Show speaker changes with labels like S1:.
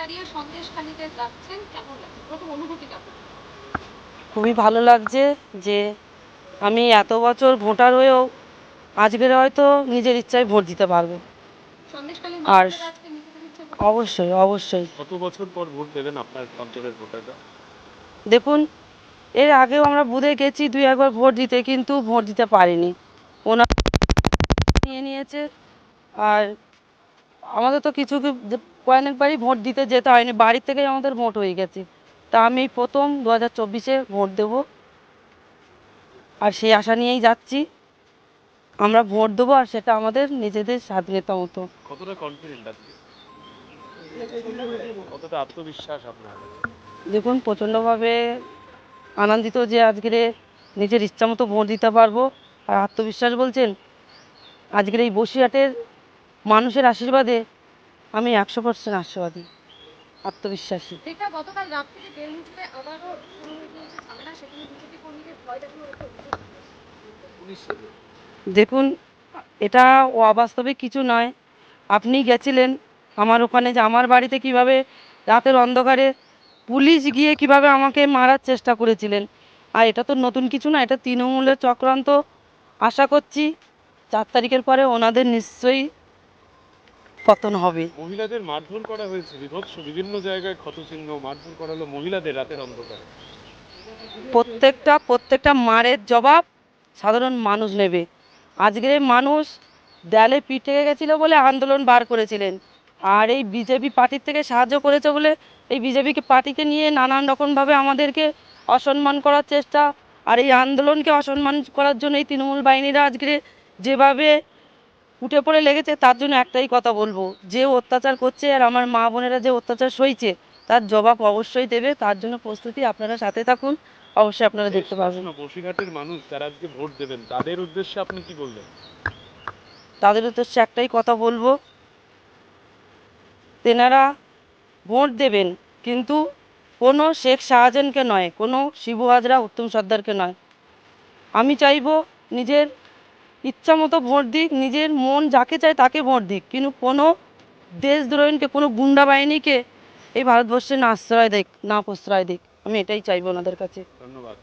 S1: দাঁড়িয়ে সন্দেশখালিতে যাচ্ছেন কেমন লাগছে? প্রথম অনুভূতি কেমন?
S2: খুবই ভালো লাগছে যে আমি এত বছর ভোটার হয়েও আজকের হয়তো নিজের ইচ্ছায় ভোট দিতে পারব। আর অবশ্যই অবশ্যই।
S3: কত বছর পর ভোট দেবেন আপনার অঞ্চলের ভোটাররা?
S2: দেখুন এর আগেও আমরা বুধে গেছি দুই একবার ভোট দিতে কিন্তু ভোট দিতে পারিনি। ওনার নিয়ে নিয়েছে আর আমাদের তো কিছু কয়েকবারই ভোট দিতে যেতে হয়নি। বাড়ির থেকেই আমাদের ভোট হয়ে গেছে। তা আমি প্রথম দু হাজার চব্বিশে ভোট দেবো। আর সেই আশা নিয়েই যাচ্ছি। আমরা ভোট দেবো আর সেটা আমাদের নিজেদের স্বাধীনতা মতো।
S3: কতটা কনফিডেন্ট আজকে কতটা আত্মবিশ্বাস আপনার?
S2: দেখুন প্রচণ্ডভাবে আনন্দিত যে আজকের এ নিজের ইচ্ছা মতো ভোট দিতে পারব। আর আত্মবিশ্বাস বলছেন আজকের এই বসিরহাটের মানুষের আশীর্বাদে আমি একশো পার্সেন্ট আশাবাদী আত্মবিশ্বাসী। দেখুন এটা অবাস্তবিক কিছু নয়। আপনি গেছিলেন আমার ওখানে যে আমার বাড়িতে কীভাবে রাতের অন্ধকারে পুলিশ গিয়ে কীভাবে আমাকে মারার চেষ্টা করেছিলেন। আর এটা তো নতুন কিছু না এটা তৃণমূলের চক্রান্ত। আশা করছি চার তারিখের পরে ওনাদের নিশ্চয়ই পতন হবে।
S3: মহিলাদের মারধর করা হয়েছে বিভৎস বিভিন্ন জায়গায় ক্ষতচিহ্ন মারধর করা হলো মহিলাদের রাতের অন্ধকারে।
S2: প্রত্যেকটা প্রত্যেকটা মারের জবাব সাধারণ মানুষ নেবে। আজকের মানুষ দেয়ালে পিঠ গেছিল বলে আন্দোলন বার করেছিলেন। আর এই বিজেপি পার্টির থেকে সাহায্য করেছে বলে এই বিজেপিকে পার্টিকে নিয়ে নানান রকমভাবে আমাদেরকে অসম্মান করার চেষ্টা আর এই আন্দোলনকে অসম্মান করার জন্য এই তৃণমূল বাহিনীরা আজকে যেভাবে উঠে পড়ে লেগেছে তার জন্য একটাই কথা বলব। যে অত্যাচার করছে আর আমার মা বোনেরা যে অত্যাচার সইছে তার জবাব অবশ্যই দেবে। তার জন্য প্রস্তুতি আপনারা সাথে থাকুন। অবশ্যই আপনারা দেখতে পাবেন।
S3: বসিরহাটের মানুষ যারা আজকে ভোট দেবেন তাদের উদ্দেশ্যে আপনি কি বলবেন?
S2: তাদের উদ্দেশ্যে একটাই কথা বলব। তেনারা ভোট দেবেন কিন্তু কোনো শেখ শাহজাহানকে নয় কোনো শিবু হাজরা উত্তম সর্দারকে নয়। আমি চাইব নিজের ইচ্ছা মতো ভোট দিক, নিজের মন যাকে চায় তাকে ভোট দিক। কিন্তু কোনো দেশদ্রোহীকে, কোনো গুন্ডা বাহিনীকে এই ভারতবর্ষে না আশ্রয় দিক, না প্রশ্রয় দিক। আমি এটাই চাইব ওনাদের কাছে।
S3: ধন্যবাদ।